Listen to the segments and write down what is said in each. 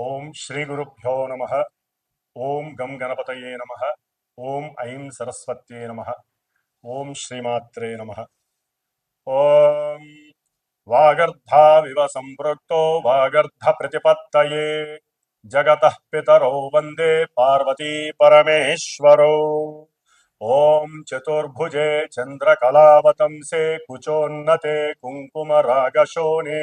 ॐ श्रीगुरुभ्यो नमः। ॐ गं गणपतये नमः। ॐ ऐं सरस्वत्यै नमः। ॐ श्रीमात्रे नमः। ॐ वागर्धाविव सम्पृक्तो वागर्धप्रतिपत्तये जगतः पितरो वन्दे पार्वतीपरमेश्वरौ ॐ चतुर्भुजे चन्द्रकलावतंसे कुचोन्नते कुङ्कुमरागशोणे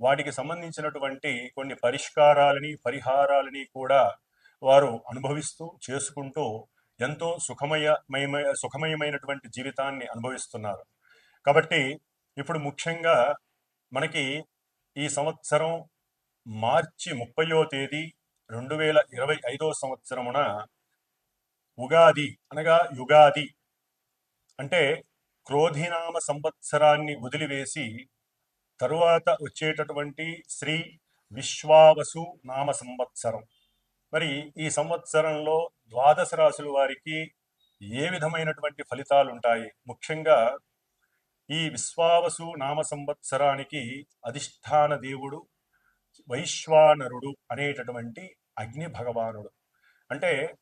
వాటికి సంబంధించినటువంటి కొన్ని పరిష్కారాలని పరిహారాలని కూడా వారు అనుభవిస్తూ చేసుకుంటూ ఎంతో సుఖమయమయ సుఖమయమైనటువంటి జీవితాన్ని అనుభవిస్తున్నారు. కాబట్టి ఇప్పుడు ముఖ్యంగా మనకి ఈ సంవత్సరం మార్చి ముప్పయో తేదీ రెండు వేల ఇరవై ఐదో సంవత్సరమున ఉగాది అనగా యుగాది అంటే క్రోధినామ సంవత్సరాన్ని వదిలివేసి తరువాత వచ్చేటటువంటి శ్రీ విశ్వావసు నామ సంవత్సరం మరి ఈ సంవత్సరంలో ద్వాదశ రాశుల వారికి ఏ విధమైనటువంటి ఫలితాలు ఉంటాయి ముఖ్యంగా ఈ విశ్వావసు నామ సంవత్సరానికి అధిష్టాన దేవుడు వైశ్వానరుడు అనేటటువంటి అగ్ని భగవానుడు. అంటే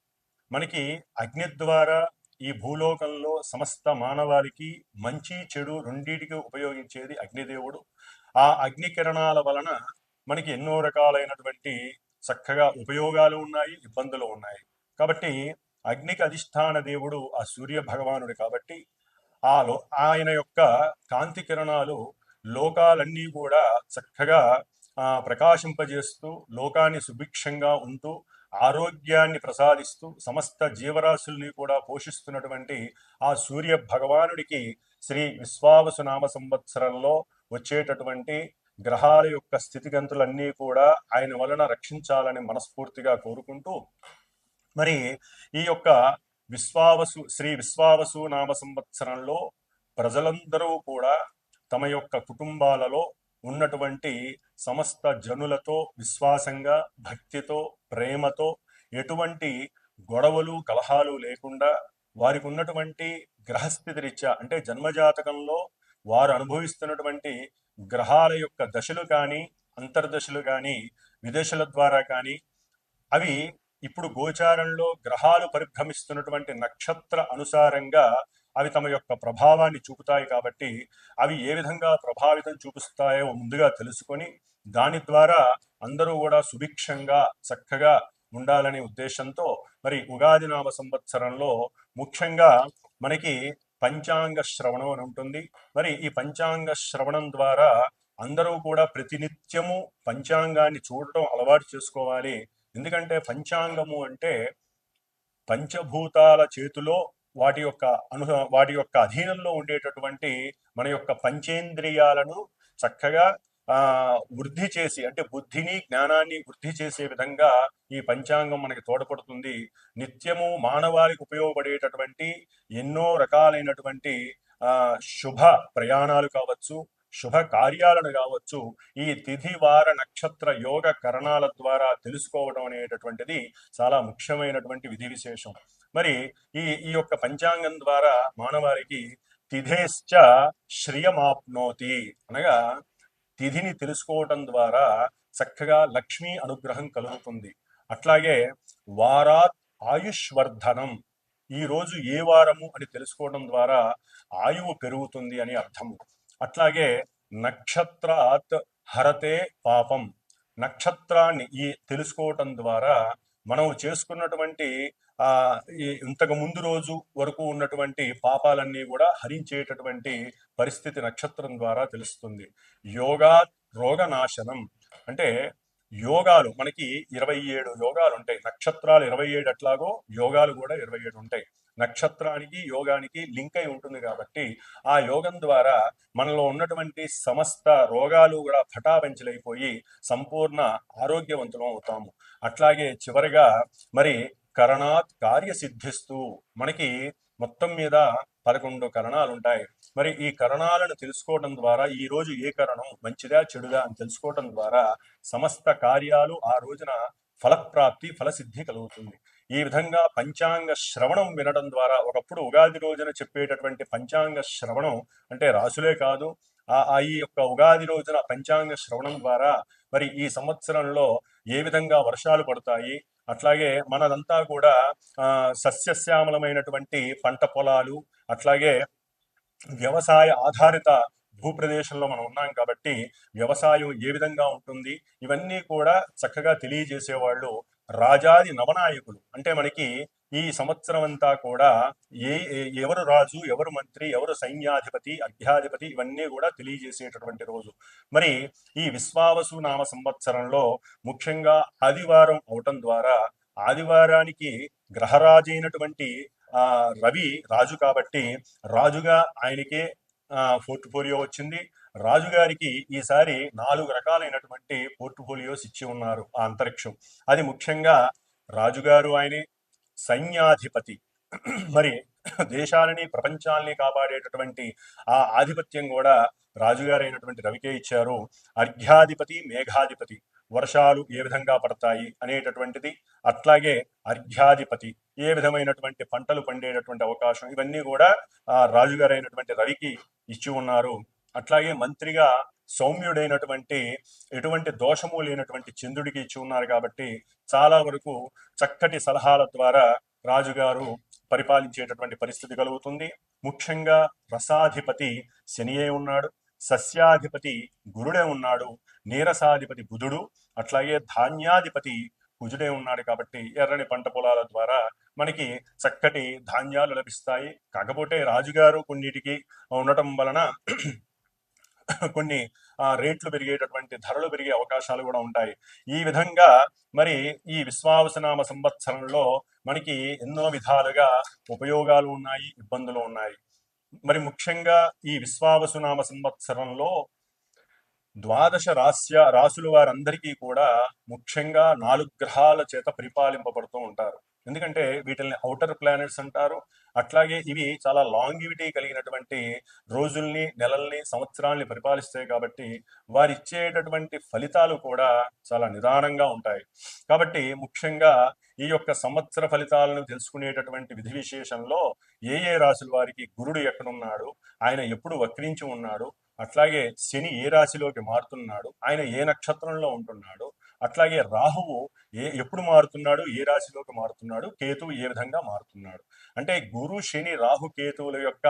మనకి అగ్ని ద్వారా ఈ భూలోకంలో సమస్త మానవాళికి మంచి చెడు రెండింటికి ఉపయోగించేది అగ్నిదేవుడు. ఆ అగ్ని కిరణాల వలన మనకి ఎన్నో రకాలైనటువంటి చక్కగా ఉపయోగాలు ఉన్నాయి ఇబ్బందులు ఉన్నాయి. కాబట్టి అగ్నికి అధిష్టాన దేవుడు ఆ సూర్య భగవానుడు కాబట్టి ఆ లో ఆయన యొక్క కాంతి కిరణాలు లోకాలన్నీ కూడా చక్కగా ప్రకాశింపజేస్తూ లోకాన్ని సుభిక్షంగా ఉంటూ ఆరోగ్యాన్ని ప్రసాదిస్తూ సమస్త జీవరాశుల్ని కూడా పోషిస్తున్నటువంటి ఆ సూర్య భగవానుడికి శ్రీ విశ్వావసు నామ సంవత్సరంలో వచ్చేటటువంటి గ్రహాల యొక్క స్థితిగంతులన్నీ కూడా ఆయన వలన రక్షించాలని మనస్ఫూర్తిగా కోరుకుంటూ మరి ఈ యొక్క విశ్వావసు శ్రీ విశ్వావసు నామ సంవత్సరంలో ప్రజలందరూ కూడా తమ యొక్క కుటుంబాలలో ఉన్నటువంటి సమస్త జనులతో విశ్వాసంగా భక్తితో ప్రేమతో ఎటువంటి గొడవలు కలహాలు లేకుండా వారికి ఉన్నటువంటి గ్రహస్థితి రీత్యా అంటే జన్మజాతకంలో వారు అనుభవిస్తున్నటువంటి గ్రహాల యొక్క దశలు కానీ అంతర్దశలు కానీ విదేశాల ద్వారా కానీ అవి ఇప్పుడు గోచారంలో గ్రహాలు పరిభ్రమిస్తున్నటువంటి నక్షత్ర అనుసారంగా అవి తమ యొక్క ప్రభావాన్ని చూపుతాయి కాబట్టి అవి ఏ విధంగా ప్రభావితం చూపిస్తాయో ముందుగా తెలుసుకొని దాని ద్వారా అందరూ కూడా సుభిక్షంగా చక్కగా ఉండాలనే ఉద్దేశంతో మరి ఉగాది నామ సంవత్సరంలో ముఖ్యంగా మనకి పంచాంగ శ్రవణం అని ఉంటుంది. మరి ఈ పంచాంగ శ్రవణం ద్వారా అందరూ కూడా ప్రతినిత్యము పంచాంగాన్ని చూడటం అలవాటు చేసుకోవాలి. ఎందుకంటే పంచాంగము అంటే పంచభూతాల చేతిలో వాటి యొక్క అను వాటి యొక్క అధీనంలో ఉండేటటువంటి మన యొక్క పంచేంద్రియాలను చక్కగా ఆ వృద్ధి చేసి అంటే బుద్ధిని జ్ఞానాన్ని వృద్ధి చేసే విధంగా ఈ పంచాంగం మనకి తోడ్పడుతుంది. నిత్యము మానవాళికి ఉపయోగపడేటటువంటి ఎన్నో రకాలైనటువంటి ఆ శుభ ప్రయాణాలు కావచ్చు శుభ కార్యాలను కావచ్చు ఈ తిథి వార నక్షత్ర యోగ కరణాల ద్వారా తెలుసుకోవడం అనేటటువంటిది చాలా ముఖ్యమైనటువంటి విధి విశేషం. మరి ఈ ఈ యొక్క పంచాంగం ద్వారా మానవారికి తిథేశ్చ శ్రియమాప్నోతి అనగా తిథిని తెలుసుకోవటం ద్వారా చక్కగా లక్ష్మీ అనుగ్రహం కలుగుతుంది. అట్లాగే వారాత్ ఆయుష్వర్ధనం ఈ రోజు ఏ వారము అని తెలుసుకోవడం ద్వారా ఆయువు పెరుగుతుంది అని అర్థము. అట్లాగే నక్షత్రాత్ హరతే పాపం నక్షత్రాన్ని ఈ తెలుసుకోవటం ద్వారా మనం చేసుకున్నటువంటి ఇంతకు ముందు రోజు వరకు ఉన్నటువంటి పాపాలన్నీ కూడా హరించేటటువంటి పరిస్థితి నక్షత్రం ద్వారా తెలుస్తుంది. యోగా రోగనాశనం. అంటే యోగాలు మనకి ఇరవై ఏడు యోగాలు ఉంటాయి. నక్షత్రాలు ఇరవై ఏడు అట్లాగో యోగాలు కూడా ఇరవై ఏడు ఉంటాయి. నక్షత్రానికి యోగానికి లింక్ అయి ఉంటుంది కాబట్టి ఆ యోగం ద్వారా మనలో ఉన్నటువంటి సమస్త రోగాలు కూడా పటాపంచలైపోయి సంపూర్ణ ఆరోగ్యవంతులం అవుతాము. అట్లాగే చివరిగా మరి కరణాత్ కార్యసిద్ధిస్తూ మనకి మొత్తం మీద పదకొండు కరణాలు ఉంటాయి మరి ఈ కరణాలను తెలుసుకోవడం ద్వారా ఈ రోజు ఏ కరణం మంచిదా చెడుదా అని తెలుసుకోవడం ద్వారా సమస్త కార్యాలు ఆ రోజున ఫలప్రాప్తి ఫలసిద్ధి కలుగుతుంది. ఈ విధంగా పంచాంగ శ్రవణం వినడం ద్వారా ఒకప్పుడు ఉగాది రోజున చెప్పేటటువంటి పంచాంగ శ్రవణం అంటే రాసులే కాదు ఆ ఆ ఈ యొక్క ఉగాది రోజున పంచాంగ శ్రవణం ద్వారా మరి ఈ సంవత్సరంలో ఏ విధంగా వర్షాలు పడతాయి అట్లాగే మనదంతా కూడా ఆ సస్యశ్యామలమైనటువంటి పంట పొలాలు అట్లాగే వ్యవసాయ ఆధారిత భూప్రదేశంలో మనం ఉన్నాం కాబట్టి వ్యవసాయం ఏ విధంగా ఉంటుంది ఇవన్నీ కూడా చక్కగా తెలియజేసేవాళ్ళు రాజాది నవనాయకులు. అంటే మనకి ఈ సంవత్సరం అంతా కూడా ఏ ఏ- ఎవరు రాజు ఎవరు మంత్రి ఎవరు సైన్యాధిపతి అర్ఘ్యాధిపతి ఇవన్నీ కూడా తెలియజేసేటటువంటి రోజు. మరి ఈ విశ్వావసు నామ సంవత్సరంలో ముఖ్యంగా ఆదివారం అవటం ద్వారా ఆదివారానికి గ్రహరాజైనటువంటి ఆ రవి రాజు కాబట్టి రాజుగా ఆయనకే పోర్ట్ఫోలియో వచ్చింది. రాజుగారికి ఈసారి నాలుగు రకాలైనటువంటి పోర్ట్ఫోలియోస్ ఇచ్చి ఉన్నారు ఆ అంతరిక్షం. అది ముఖ్యంగా రాజుగారు ఆయనే సైన్యాధిపతి. మరి దేశాలని ప్రపంచాల్ని కాపాడేటటువంటి ఆ ఆధిపత్యం కూడా రాజుగారైనటువంటి రవికే ఇచ్చారు. అర్ఘ్యాధిపతి మేఘాధిపతి. వర్షాలు ఏ విధంగా పడతాయి అనేటటువంటిది అట్లాగే అర్ఘ్యాధిపతి. ఏ విధమైనటువంటి పంటలు పండేటటువంటి అవకాశం ఇవన్నీ కూడా ఆ రాజుగారైనటువంటి రవికి ఇచ్చి ఉన్నారు. అట్లాగే మంత్రిగా సౌమ్యుడైనటువంటి ఎటువంటి దోషము లేనటువంటి చంద్రుడికి ఇచ్చి ఉన్నారు కాబట్టి చాలా వరకు చక్కటి సలహాల ద్వారా రాజుగారు పరిపాలించేటటువంటి పరిస్థితి కలుగుతుంది. ముఖ్యంగా రసాధిపతి శనియే ఉన్నాడు సస్యాధిపతి గురుడే ఉన్నాడు నీరసాధిపతి బుధుడు అట్లాగే ధాన్యాధిపతి కుజుడే ఉన్నాడు కాబట్టి ఎర్రని పంట పొలాల ద్వారా మనకి చక్కటి ధాన్యాలు లభిస్తాయి. కాకపోతే రాజుగారు కొన్నిటికి ఉండటం వలన కొన్ని ఆ, రేట్లు పెరిగేటటువంటి ధరలు పెరిగే అవకాశాలు కూడా ఉంటాయి. ఈ విధంగా మరి ఈ విశ్వావసనామ సంవత్సరంలో మనకి ఎన్నో విధాలుగా ఉపయోగాలు ఉన్నాయి ఇబ్బందులు ఉన్నాయి. మరి ముఖ్యంగా ఈ విశ్వావసునామ సంవత్సరంలో ద్వాదశ రాస్య రాసుల వారందరికీ కూడా ముఖ్యంగా నాలుగు గ్రహాల చేత పరిపాలింపబడుతూ ఉంటారు. ఎందుకంటే వీటిని ఔటర్ ప్లానెట్స్ అంటారు అట్లాగే ఇవి చాలా లాంగివిటీ కలిగినటువంటి రోజుల్ని నెలల్ని సంవత్సరాల్ని పరిపాలిస్తాయి కాబట్టి వారిచ్చేటటువంటి ఫలితాలు కూడా చాలా నిదానంగా ఉంటాయి. కాబట్టి ముఖ్యంగా ఈ యొక్క సంవత్సర ఫలితాలను తెలుసుకునేటటువంటి విధి విశేషంలో ఏ ఏ రాశుల వారికి గురుడు ఎక్కడున్నాడు ఆయన ఎప్పుడు వక్రించి ఉన్నాడు అట్లాగే శని ఏ రాశిలోకి మారుతున్నాడు ఆయన ఏ నక్షత్రంలో ఉంటున్నాడు అట్లాగే రాహువు ఏ ఎప్పుడు మారుతున్నాడు? ఏ రాశిలోకి మారుతున్నాడు? కేతువు ఏ విధంగా మారుతున్నాడు? అంటే గురు శని రాహు కేతువుల యొక్క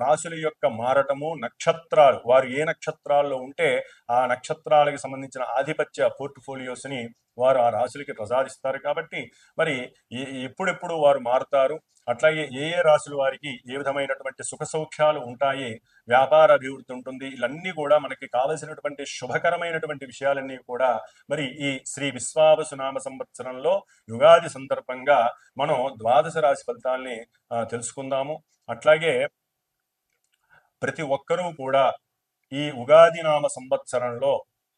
రాశుల యొక్క మారటము నక్షత్రాలు వారు ఏ నక్షత్రాల్లో ఉంటే ఆ నక్షత్రాలకు సంబంధించిన ఆధిపత్య పోర్ట్ఫోలియోస్ని వారు ఆ రాశులకి ప్రసాదిస్తారు కాబట్టి మరి ఎప్పుడెప్పుడు వారు మారుతారు అట్లాగే ఏ ఏ రాశుల వారికి ఏ విధమైనటువంటి సుఖ సౌఖ్యాలు ఉంటాయి వ్యాపార అభివృద్ధి ఉంటుంది ఇవన్నీ కూడా మనకి కావలసినటువంటి శుభకరమైనటువంటి విషయాలన్నీ కూడా మరి ఈ శ్రీ విశ్వావసునామ సంవత్సరంలో యుగాది సందర్భంగా మనం ద్వాదశ రాశి ఫలితాల్ని తెలుసుకుందాము. అట్లాగే ప్రతి ఒక్కరూ కూడా ఈ ఉగాది నామ సంవత్సరంలో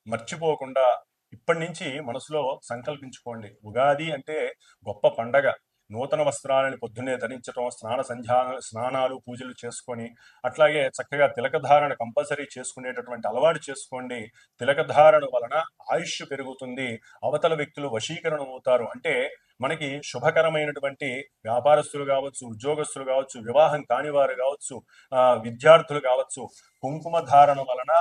మర్చిపోకుండా ఇప్పటి నుంచి మనసులో సంకల్పించుకోండి. ఉగాది అంటే గొప్ప పండగ. నూతన వస్త్రాలని పొద్దున్నే ధరించడం స్నాన సంధ్యా స్నానాలు పూజలు చేసుకొని అట్లాగే చక్కగా తిలకధారణ కంపల్సరీ చేసుకునేటటువంటి అలవాటు చేసుకోండి. తిలకధారణ వలన ఆయుష్ పెరుగుతుంది. అవతల వ్యక్తులు వశీకరణం అవుతారు అంటే మనకి శుభకరమైనటువంటి వ్యాపారస్తులు కావచ్చు ఉద్యోగస్తులు కావచ్చు వివాహం కానివారు కావచ్చు ఆ, విద్యార్థులు కావచ్చు కుంకుమ ధారణ వలన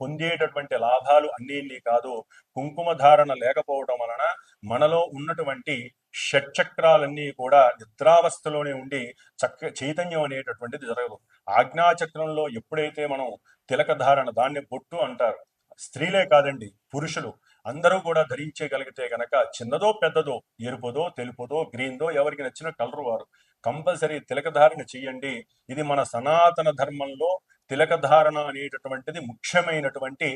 పొందేటటువంటి లాభాలు అన్ని కాదు కుంకుమ ధారణ లేకపోవడం వలన మనలో ఉన్నటువంటి షట్చక్రాలన్నీ కూడా నిద్రావస్థలోనే ఉండి చక్క చైతన్యం అనేటటువంటిది జరగదు. ఆజ్ఞాచక్రంలో ఎప్పుడైతే మనం తిలక ధారణ దాన్ని బొట్టు అంటారు. స్త్రీలే కాదండి పురుషులు. అందరూ కూడా ధరించగలిగితే గనక చిన్నదో పెద్దదో ఎరుపుదో తెలుపుదో గ్రీన్దో ఎవరికి నచ్చిన కలరు వారు. కంపల్సరీ తిలకధారణ చేయండి. ఇది మన సనాతన ధర్మంలో తిలకధారణ అనేటటువంటిది ముఖ్యమైనటువంటి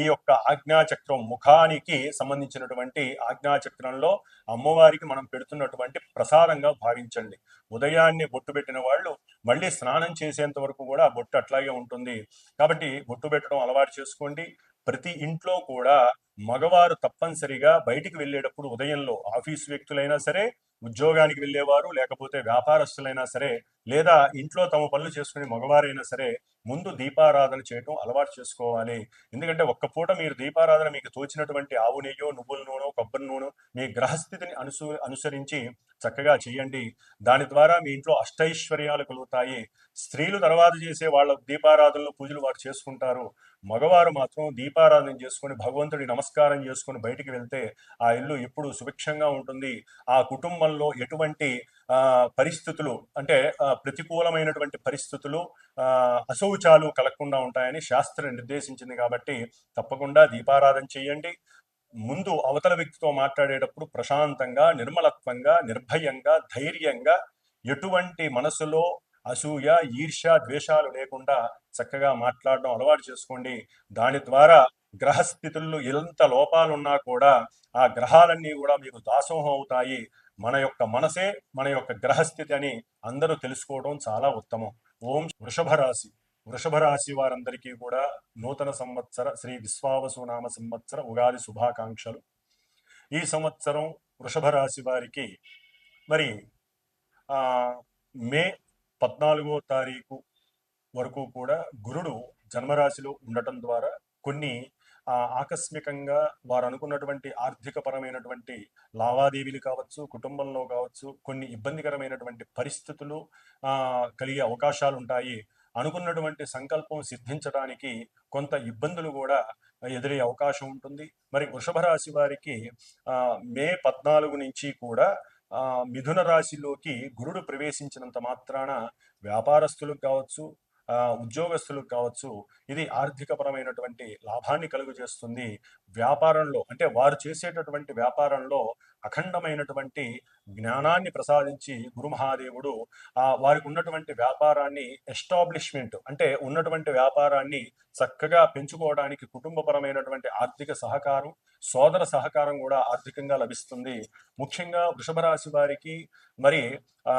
ఈ యొక్క ఆజ్ఞాచక్రం ముఖానికి సంబంధించినటువంటి ఆజ్ఞాచక్రంలో అమ్మవారికి మనం పెడుతున్నటువంటి ప్రసాదంగా భావించండి. ఉదయాన్నే బొట్టు పెట్టిన వాళ్ళు మళ్ళీ స్నానం చేసేంత వరకు కూడా బొట్టు అట్లాగే ఉంటుంది. కాబట్టి బొట్టు పెట్టడం అలవాటు చేసుకోండి. ప్రతి ఇంట్లో కూడా మగవారు తప్పనిసరిగా బయటికి వెళ్ళేటప్పుడు ఉదయంలో ఆఫీస్ వ్యక్తులైనా సరే ఉద్యోగానికి వెళ్ళేవారు లేకపోతే వ్యాపారస్తులైనా సరే లేదా ఇంట్లో తమ పనులు చేసుకునే మగవారైనా సరే ముందు దీపారాధన చేయటం అలవాటు చేసుకోవాలి. ఎందుకంటే ఒక్క పూట మీరు దీపారాధన మీకు తోచినటువంటి ఆవు నెయ్యో నువ్వుల నూనె కొబ్బరి నూనె మీ గ్రహస్థితిని అనుసు అనుసరించి చక్కగా చేయండి. దాని ద్వారా మీ ఇంట్లో అష్టైశ్వర్యాలు కలుగుతాయి. స్త్రీలు తర్వాత చేసే వాళ్ళ దీపారాధనలు పూజలు వారు చేసుకుంటారు. మగవారు మాత్రం దీపారాధన చేసుకొని భగవంతుడి నమస్కారం చేసుకొని బయటికి వెళ్తే ఆ ఇల్లు ఎప్పుడు సుభిక్షంగా ఉంటుంది. ఆ కుటుంబంలో ఎటువంటి పరిస్థితులు అంటే ప్రతికూలమైనటువంటి పరిస్థితులు అశౌచాలు కలగకుండా ఉంటాయని శాస్త్రం నిర్దేశించింది కాబట్టి తప్పకుండా దీపారాధన చేయండి. ముందు అవతల వ్యక్తితో మాట్లాడేటప్పుడు ప్రశాంతంగా నిర్మలత్వంగా నిర్భయంగా ధైర్యంగా ఎటువంటి మనసులో అసూయ ఈర్ష్య ద్వేషాలు లేకుండా చక్కగా మాట్లాడడం అలవాటు చేసుకోండి. దాని ద్వారా గ్రహస్థితుల్లో ఎంత లోపాలున్నా కూడా ఆ గ్రహాలన్నీ కూడా మీకు దాసోహం అవుతాయి. మన యొక్క మనసే మన యొక్క గ్రహస్థితి అని అందరూ తెలుసుకోవడం చాలా ఉత్తమం. ఓం వృషభ రాశి. వృషభ రాశి వారందరికీ కూడా నూతన సంవత్సర శ్రీ విశ్వావసునామ సంవత్సర ఉగాది శుభాకాంక్షలు. ఈ సంవత్సరం వృషభ రాశి వారికి మరి ఆ, మే పద్నాలుగో తారీఖు వరకు కూడా గురుడు జన్మరాశిలో ఉండటం ద్వారా కొన్ని ఆకస్మికంగా వారు అనుకున్నటువంటి ఆర్థిక పరమైనటువంటి లావాదేవీలు కావచ్చు కుటుంబంలో కావచ్చు కొన్ని ఇబ్బందికరమైనటువంటి పరిస్థితులు కలిగే అవకాశాలు ఉంటాయి అనుకున్నటువంటి సంకల్పం సిద్ధించడానికి కొంత ఇబ్బందులు కూడా ఎదురయ్యే అవకాశం ఉంటుంది. మరి వృషభ రాశి వారికి మే పద్నాలుగు నుంచి కూడా మిథున రాశిలోకి గురుడు ప్రవేశించినంత మాత్రాన వ్యాపారస్తులకు కావచ్చు ఉద్యోగస్తులకు కావచ్చు ఇది ఆర్థికపరమైనటువంటి లాభాన్ని కలుగు చేస్తుంది వ్యాపారంలో అంటే వారు చేసేటటువంటి వ్యాపారంలో అఖండమైనటువంటి జ్ఞానాన్ని ప్రసాదించి గురు మహాదేవుడు ఆ వారికి ఉన్నటువంటి వ్యాపారాన్ని ఎస్టాబ్లిష్మెంట్ అంటే ఉన్నటువంటి వ్యాపారాన్ని చక్కగా పెంచుకోవడానికి కుటుంబపరమైనటువంటి ఆర్థిక సహకారం సోదర సహకారం కూడా ఆర్థికంగా లభిస్తుంది. ముఖ్యంగా వృషభ రాశి వారికి మరి ఆ,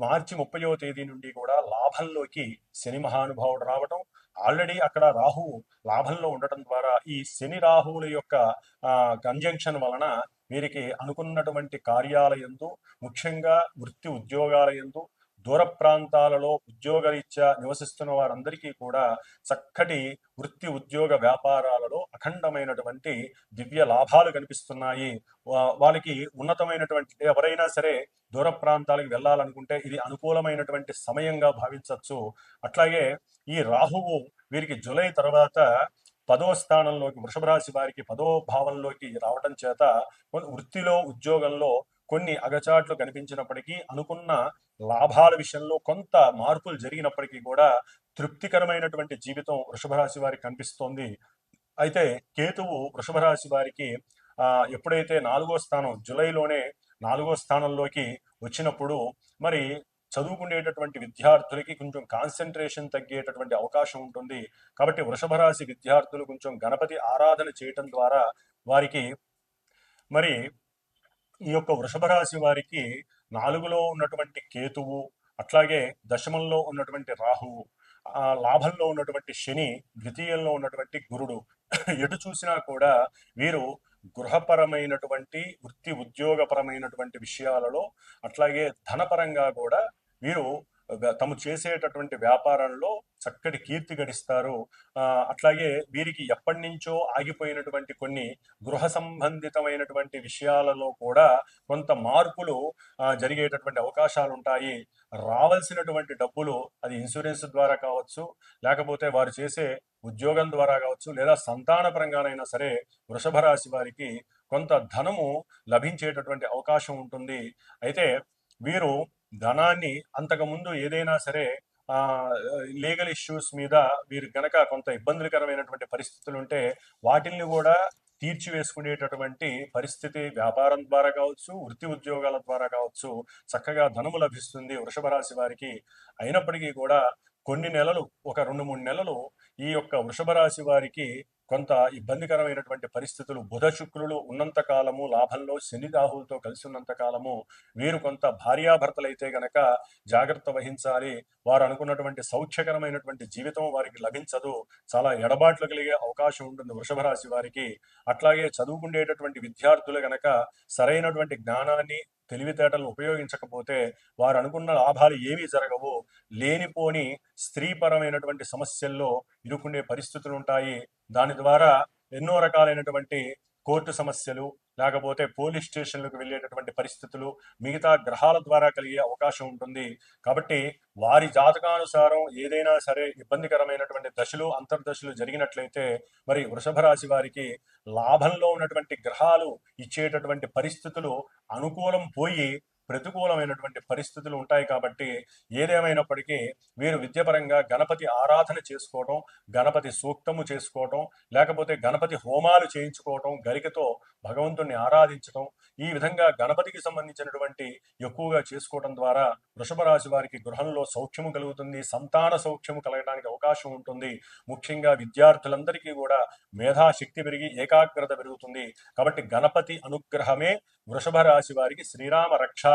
మార్చి ముప్పయో తేదీ నుండి కూడా లాభంలోకి శని మహానుభావుడు రావటం ఆల్రెడీ అక్కడ రాహువు లాభంలో ఉండటం ద్వారా ఈ శని రాహువుల యొక్క కంజంక్షన్ వలన వీరికి అనుకున్నటువంటి కార్యాలయందు ముఖ్యంగా వృత్తి ఉద్యోగాలయందు దూర ప్రాంతాలలో ఉద్యోగరీత్యా నివసిస్తున్న వారందరికీ కూడా చక్కటి వృత్తి ఉద్యోగ వ్యాపారాలలో అఖండమైనటువంటి దివ్య లాభాలు కనిపిస్తున్నాయి. వా- వాళ్ళకి ఉన్నతమైనటువంటి ఎవరైనా సరే దూర ప్రాంతాలకు వెళ్ళాలనుకుంటే ఇది అనుకూలమైనటువంటి సమయంగా భావించవచ్చు. అట్లాగే ఈ రాహువు వీరికి జూలై తర్వాత పదో స్థానంలోకి వృషభ రాశి వారికి పదో భావంలోకి రావటం చేత వృత్తిలో ఉద్యోగంలో కొన్ని అగచాట్లు కనిపించినప్పటికీ అనుకున్న లాభాల విషయంలో కొంత మార్పులు జరిగినప్పటికీ కూడా తృప్తికరమైనటువంటి జీవితం వృషభ రాశి వారికి కనిపిస్తోంది. అయితే కేతువు వృషభ రాశి వారికి ఆ, ఎప్పుడైతే నాలుగో స్థానం జూలైలోనే నాలుగో స్థానంలోకి వచ్చినప్పుడు మరి చదువుకునేటటువంటి విద్యార్థులకి కొంచెం కాన్సన్ట్రేషన్ తగ్గేటటువంటి అవకాశం ఉంటుంది. కాబట్టి వృషభ రాశి విద్యార్థులు కొంచెం గణపతి ఆరాధన చేయటం ద్వారా వారికి మరి ఈ యొక్క వృషభ రాశి వారికి నాలుగులో ఉన్నటువంటి కేతువు అట్లాగే దశమంలో ఉన్నటువంటి రాహువు ఆ లాభంలో ఉన్నటువంటి శని ద్వితీయంలో ఉన్నటువంటి గురుడు. ఎటు చూసినా కూడా వీరు గృహపరమైనటువంటి వృత్తి ఉద్యోగపరమైనటువంటి విషయాలలో అట్లాగే ధనపరంగా కూడా వీరు తము చేసేటటువంటి వ్యాపారంలో చక్కటి కీర్తి గడిస్తారు. అట్లాగే వీరికి ఎప్పటి నుంచో ఆగిపోయినటువంటి కొన్ని గృహ సంబంధితమైనటువంటి విషయాలలో కూడా కొంత మార్పులు జరిగేటటువంటి అవకాశాలు ఉంటాయి రావాల్సినటువంటి డబ్బులు అది ఇన్సూరెన్స్ ద్వారా కావచ్చు లేకపోతే వారు చేసే ఉద్యోగం ద్వారా కావచ్చు లేదా సంతానపరంగానైనా సరే వృషభ రాశి వారికి కొంత ధనము లభించేటటువంటి అవకాశం ఉంటుంది. అయితే వీరు ధనాన్ని అంతకుముందు ఏదైనా సరే లీగల్ ఇష్యూస్ మీద వీరు గనక కొంత ఇబ్బందికరమైనటువంటి పరిస్థితులు ఉంటే వాటిల్ని కూడా తీర్చివేసుకునేటటువంటి పరిస్థితి వ్యాపారం ద్వారా కావచ్చు వృత్తి ఉద్యోగాల ద్వారా కావచ్చు చక్కగా ధనము లభిస్తుంది వృషభ రాశి వారికి అయినప్పటికీ కూడా కొన్ని నెలలు ఒక రెండు మూడు నెలలు ఈ యొక్క వృషభ రాశి వారికి కొంత ఇబ్బందికరమైనటువంటి పరిస్థితులు బుధ శుక్రులు ఉన్నంత కాలము లాభంలో శని రాహులతో కలిసి ఉన్నంత కాలము వీరు కొంత భార్యాభర్తలైతే గనక జాగ్రత్త వహించాలి. వారు అనుకున్నటువంటి సౌఖ్యకరమైనటువంటి జీవితం వారికి లభించదు. చాలా ఎడబాట్లు కలిగే అవకాశం ఉంటుంది వృషభ రాశి వారికి. అట్లాగే చదువుకుండేటటువంటి విద్యార్థులు గనక సరైనటువంటి జ్ఞానాన్ని తెలివితేటలను ఉపయోగించకపోతే వారు అనుకున్న లాభాలు ఏమీ జరగవు. లేనిపోని స్త్రీపరమైనటువంటి సమస్యల్లో ఇరుక్కునే పరిస్థితులు ఉంటాయి. దాని ద్వారా ఎన్నో రకాలైనటువంటి కోర్టు సమస్యలు లేకపోతే పోలీస్ స్టేషన్లకు వెళ్ళేటటువంటి పరిస్థితులు మిగతా గ్రహాల ద్వారా కలిగే అవకాశం ఉంటుంది. కాబట్టి వారి జాతకానుసారం ఏదైనా సరే ఇబ్బందికరమైనటువంటి దశలు అంతర్దశలు జరిగినట్లయితే మరి వృషభ రాశి వారికి లాభంలో ఉన్నటువంటి గ్రహాలు ఇచ్చేటటువంటి పరిస్థితులు అనుకూలం పోయి ప్రతికూలమైనటువంటి పరిస్థితులు ఉంటాయి కాబట్టి ఏదేమైనప్పటికీ వీరు విద్యపరంగా గణపతి ఆరాధన చేసుకోవటం గణపతి సూక్తము చేసుకోవటం లేకపోతే గణపతి హోమాలు చేయించుకోవటం గరికతో భగవంతుణ్ణి ఆరాధించటం ఈ విధంగా గణపతికి సంబంధించినటువంటి ఎక్కువగా చేసుకోవటం ద్వారా వృషభ రాశి వారికి గృహంలో సౌఖ్యము కలుగుతుంది సంతాన సౌఖ్యము కలగడానికి అవకాశం ఉంటుంది. ముఖ్యంగా విద్యార్థులందరికీ కూడా మేధాశక్తి పెరిగి ఏకాగ్రత పెరుగుతుంది. కాబట్టి గణపతి అనుగ్రహమే వృషభ రాశి వారికి శ్రీరామ రక్ష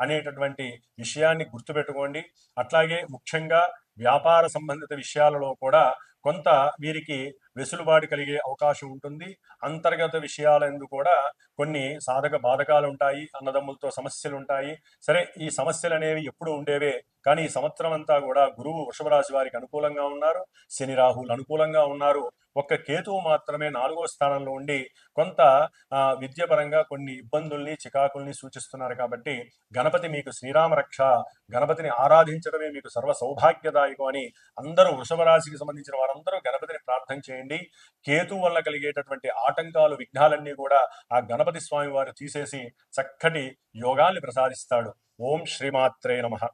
అనేటటువంటి విషయాన్ని గుర్తుపెట్టుకోండి. అట్లాగే ముఖ్యంగా వ్యాపార సంబంధిత విషయాలలో కూడా కొంత వీరికి వెసులుబాటు కలిగే అవకాశం ఉంటుంది. అంతర్గత విషయాలందు కూడా కొన్ని సాధక బాధకాలు ఉంటాయి అన్నదమ్ములతో సమస్యలు ఉంటాయి సరే ఈ సమస్యలు అనేవి ఎప్పుడు ఉండేవే కానీ ఈ సంవత్సరం అంతా కూడా గురువు వృషభ రాశి వారికి అనుకూలంగా ఉన్నారు శని రాహులు అనుకూలంగా ఉన్నారు. ఒక్క కేతువు మాత్రమే నాలుగో స్థానంలో ఉండి కొంత విద్యపరంగా కొన్ని ఇబ్బందుల్ని చికాకుల్ని సూచిస్తున్నారు కాబట్టి గణపతి మీకు శ్రీరామ రక్ష గణపతిని ఆరాధించడమే మీకు సర్వ సౌభాగ్యదాయకం అని అందరూ వృషభ రాశికి సంబంధించిన వారందరూ గణపతిని ప్రార్థన చేయండి. కేతు వల్ల కలిగేటటువంటి ఆటంకాలు విఘ్నాలన్నీ కూడా ఆ గణపతి స్వామి వారు తీసేసి చక్కటి యోగాల్ని ప్రసాదిస్తాడు. ఓం శ్రీమాత్రే నమః.